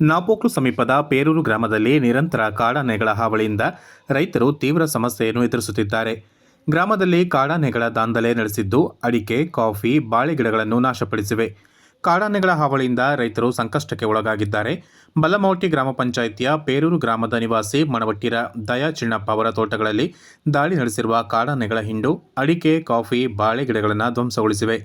ನಾಪೋಕ್ಲು ಸಮೀಪದ ಪೇರೂರು ಗ್ರಾಮದಲ್ಲಿ ನಿರಂತರ ಕಾಡಾನೆಗಳ ಹಾವಳಿಯಿಂದ ರೈತರು ತೀವ್ರ ಸಮಸ್ಯೆಯನ್ನು ಎದುರಿಸುತ್ತಿದ್ದಾರೆ. ಗ್ರಾಮದಲ್ಲಿ ಕಾಡಾನೆಗಳ ದಾಂಧಲೆ ನಡೆಸಿದ್ದು, ಅಡಿಕೆ, ಕಾಫಿ, ಬಾಳೆ ಗಿಡಗಳನ್ನು ನಾಶಪಡಿಸಿವೆ. ಕಾಡಾನೆಗಳ ಹಾವಳಿಯಿಂದ ರೈತರು ಸಂಕಷ್ಟಕ್ಕೆ ಒಳಗಾಗಿದ್ದಾರೆ. ಬಲ್ಲಮೌಟಿ ಗ್ರಾಮ ಪಂಚಾಯಿತಿಯ ಪೇರೂರು ಗ್ರಾಮದ ನಿವಾಸಿ ಮಣವಟ್ಟಿರ ದಯಾ ಚಿಣ್ಣಪ್ಪ ಅವರ ತೋಟಗಳಲ್ಲಿ ದಾಳಿ ನಡೆಸಿರುವ ಕಾಡಾನೆಗಳ ಹಿಂಡು, ಅಡಿಕೆ, ಕಾಫಿ, ಬಾಳೆ ಗಿಡಗಳನ್ನು ಧ್ವಂಸಗೊಳಿಸಿವೆ.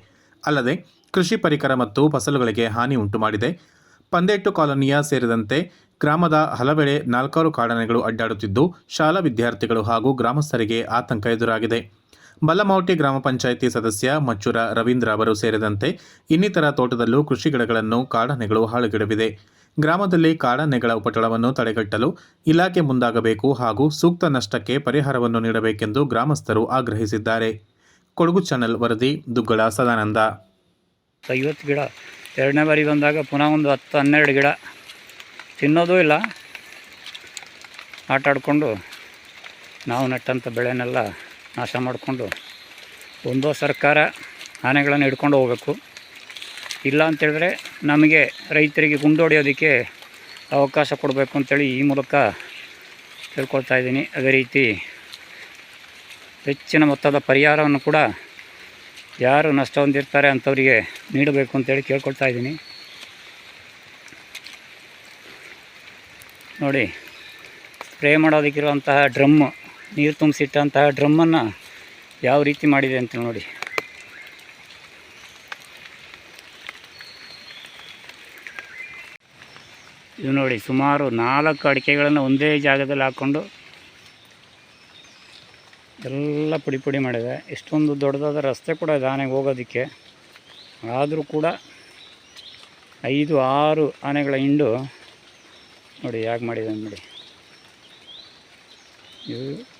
ಅಲ್ಲದೆ ಕೃಷಿ ಪರಿಕರ ಮತ್ತು ಫಸಲುಗಳಿಗೆ ಹಾನಿ ಉಂಟು ಮಾಡಿದೆ ಪಂದೇಟ್ಟು ಕಾಲೋನಿಯ ಸೇರಿದಂತೆ ಗ್ರಾಮದ ಹಲವೆಡೆ ನಾಲ್ಕಾರು ಕಾಡಾನೆಗಳು ಅಡ್ಡಾಡುತ್ತಿದ್ದು, ಶಾಲಾ ವಿದ್ಯಾರ್ಥಿಗಳು ಹಾಗೂ ಗ್ರಾಮಸ್ಥರಿಗೆ ಆತಂಕ ಎದುರಾಗಿದೆ. ಬಲ್ಲಮೌಟಿ ಗ್ರಾಮ ಪಂಚಾಯಿತಿ ಸದಸ್ಯ ಮಚ್ಚುರ ರವೀಂದ್ರ ಅವರು ಸೇರಿದಂತೆ ಇನ್ನಿತರ ತೋಟದಲ್ಲೂ ಕೃಷಿ ಗಿಡಗಳನ್ನು, ಕಾಡಾನೆಗಳು ಹಾಳುಗೆಡವಿದೆ. ಗ್ರಾಮದಲ್ಲಿ ಕಾಡಾನೆಗಳ ಉಪಟಳವನ್ನು ತಡೆಗಟ್ಟಲು ಇಲಾಖೆ ಮುಂದಾಗಬೇಕು ಹಾಗೂ ಸೂಕ್ತ ನಷ್ಟಕ್ಕೆ ಪರಿಹಾರವನ್ನು ನೀಡಬೇಕೆಂದು ಗ್ರಾಮಸ್ಥರು ಆಗ್ರಹಿಸಿದ್ದಾರೆ. ಕೊಡಗು ಚಾನೆಲ್ ವರದಿ, ದುಗ್ಗಳ ಸದಾನಂದ. ಐವತ್ತು ಗಿಡ ಎರಡನೇ ಬಾರಿ ಬಂದಾಗ ಪುನಃ ಒಂದು ಹತ್ತು ಹನ್ನೆರಡು ಗಿಡ ತಿನ್ನೋದೂ ಇಲ್ಲ. ಆಟಾಡಿಕೊಂಡು ನಾವು ನೆಟ್ಟಂಥ ಬೆಳೆನೆಲ್ಲ ನಾಶ ಮಾಡಿಕೊಂಡು ಒಂದೋ ಸರ್ಕಾರ ಆನೆಗಳನ್ನು ಹಿಡ್ಕೊಂಡು ಹೋಗಬೇಕು. ಇಲ್ಲ ಅಂತೇಳಿದ್ರೆ ನಮಗೆ ರೈತರಿಗೆ ಗುಂಡೊಡೆಯೋದಕ್ಕೆ ಅವಕಾಶ ಕೊಡಬೇಕು ಅಂತೇಳಿ ಈ ಮೂಲಕ ತಿಳ್ಕೊಳ್ತಾ ಇದ್ದೀನಿ. ಅದೇ ರೀತಿ ಹೆಚ್ಚಿನ ಮೊತ್ತದ ಪರಿಹಾರವನ್ನು ಕೂಡ ಯಾರು ನಷ್ಟ ಹೊಂದಿರ್ತಾರೆ ಅಂಥವರಿಗೆ ನೀಡಬೇಕು ಅಂತೇಳಿ ಕೇಳ್ಕೊಳ್ತಾ ಇದ್ದೀನಿ. ನೋಡಿ, ಸ್ಪ್ರೇ ಮಾಡೋದಕ್ಕಿರುವಂತಹ ಡ್ರಮ್, ನೀರು ತುಂಬಿಸಿಟ್ಟಂತಹ ಡ್ರಮ್ಮನ್ನು ಯಾವ ರೀತಿ ಮಾಡಿದೆ ಅಂತ ನೋಡಿ. ಇದು ನೋಡಿ, ಸುಮಾರು ನಾಲ್ಕು ಅಡಿಕೆಗಳನ್ನು ಒಂದೇ ಜಾಗದಲ್ಲಿ ಹಾಕ್ಕೊಂಡು ಎಲ್ಲ ಪುಡಿ ಪುಡಿ ಮಾಡಿದೆ. ಇಷ್ಟೊಂದು ದೊಡ್ಡದಾದ ರಸ್ತೆ ಕೂಡ ಇದೆ ಆನೆಗೆ ಹೋಗೋದಕ್ಕೆ. ಆದರೂ ಕೂಡ ಐದು, ಆರು ಆನೆಗಳ ಹಿಂಡು ನೋಡಿ ಹೇಗೆ ಮಾಡಿದೆ ನೋಡಿ. ಇದು